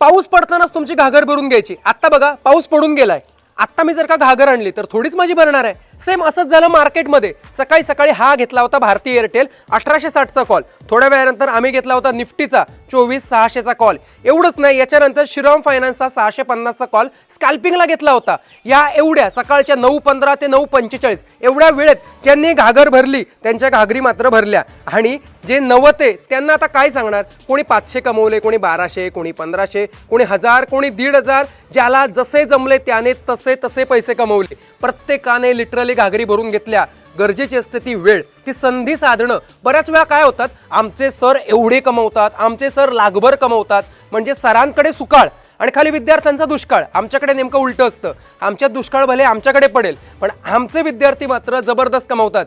पाऊस पडतानाच तुमची घागर भरून घ्यायची. आत्ता बघा पाऊस पडून गेलाय. आत्ता मी जर का घागर आणली तर थोडीच माझी भरणार आहे. सेम असंच झालं मार्केटमध्ये. सकाळी सकाळी हा घेतला होता भारतीय एअरटेल अठराशे साठचा कॉल थोड्या वेळानंतर आम्ही घेतला होता निफ्टीचा. चोवीस सहाशेचा कॉल एवढंच नाही याच्यानंतर श्रीराम फायनान्सचा सहाशे पन्नासचा कॉल स्कॅल्पिंगला घेतला होता. या एवढ्या सकाळच्या नऊ पंधरा ते नऊ पंचेचाळीस एवढ्या वेळेत ज्यांनी घागर भरली त्यांच्या घागरी मात्र भरल्या. आणि जे नवते त्यांना आता काय सांगणार? कोणी पाचशे कमवले कोणी बाराशे कोणी पंधराशे कोणी हजार कोणी दीड हजार ज्याला जसे जमले त्याने तसे तसे पैसे कमवले. प्रत्येकाने लिटरली घागरी भरून घेतल्या. गरजेची असते ती वेळ ती संधी साधणं. बऱ्याच वेळा काय होतात आमचे सर एवढे कमवतात आमचे सर लागभर कमवतात म्हणजे सरांकडे सुकाळ आणि खाली विद्यार्थ्यांचा दुष्काळ. आमच्याकडे नेमकं उलटं असतं. आमच्यात दुष्काळ भले आमच्याकडे पडेल पण आमचे विद्यार्थी मात्र जबरदस्त कमवतात.